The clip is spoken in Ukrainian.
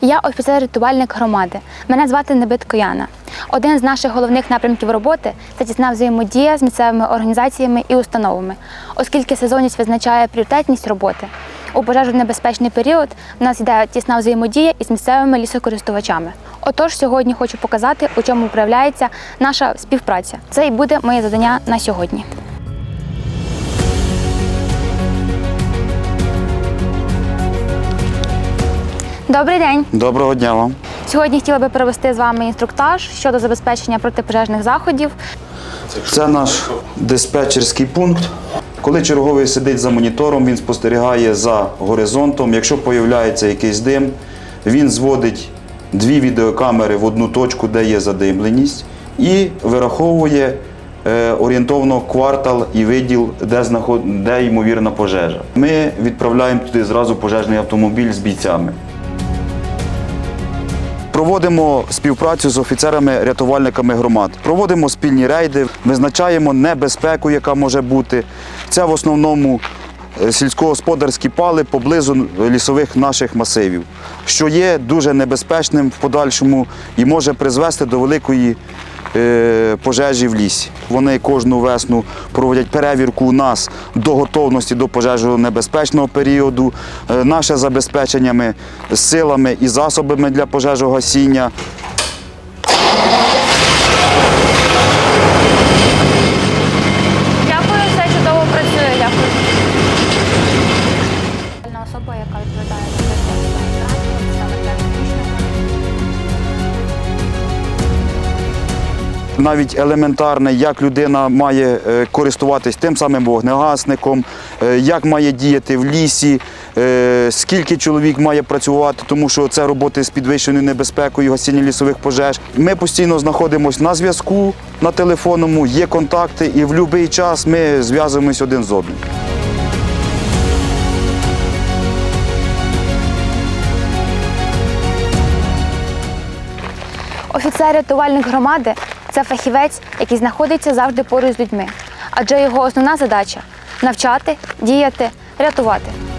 Я офіцер-рятувальник громади. Мене звати Небитко Яна. Один з наших головних напрямків роботи це тісна взаємодія з місцевими організаціями і установами, оскільки сезонність визначає пріоритетність роботи. У пожежонебезпечний період в нас йде тісна взаємодія із місцевими лісокористувачами. Отож, сьогодні хочу показати, у чому проявляється наша співпраця. Це і буде моє завдання на сьогодні. Добрий день! Доброго дня вам. Сьогодні хотіла би провести з вами інструктаж щодо забезпечення протипожежних заходів. Це наш диспетчерський пункт. Коли черговий сидить за монітором, він спостерігає за горизонтом. Якщо появляється якийсь дим, він зводить дві відеокамери в одну точку, де є задимленість, і вираховує е, орієнтовно квартал і виділ, де, знаход... де ймовірна пожежа. Ми відправляємо туди зразу пожежний автомобіль з бійцями. Проводимо співпрацю з офіцерами-рятувальниками громад. Проводимо спільні рейди, визначаємо небезпеку, яка може бути. Це в основному сільськогосподарські пали поблизу лісових наших масивів, що є дуже небезпечним в подальшому і може призвести до великої е, пожежі в лісі. Вони кожну весну проводять перевірку у нас до готовності до пожежонебезпечного періоду, е, наше забезпеченнями силами і засобами для пожежогасіння. Навіть елементарне, як людина має е, користуватись тим самим вогнегасником, е, як має діяти в лісі, е, скільки чоловік має працювати, тому що це роботи з підвищеною небезпекою гасіння лісових пожеж. Ми постійно знаходимося на зв'язку на телефонному, є контакти, і в будь-який час ми зв'язуємось один з одним. Офіцер-рятувальник громади це фахівець, який знаходиться завжди поруч з людьми. Адже його основна задача навчати, діяти, рятувати.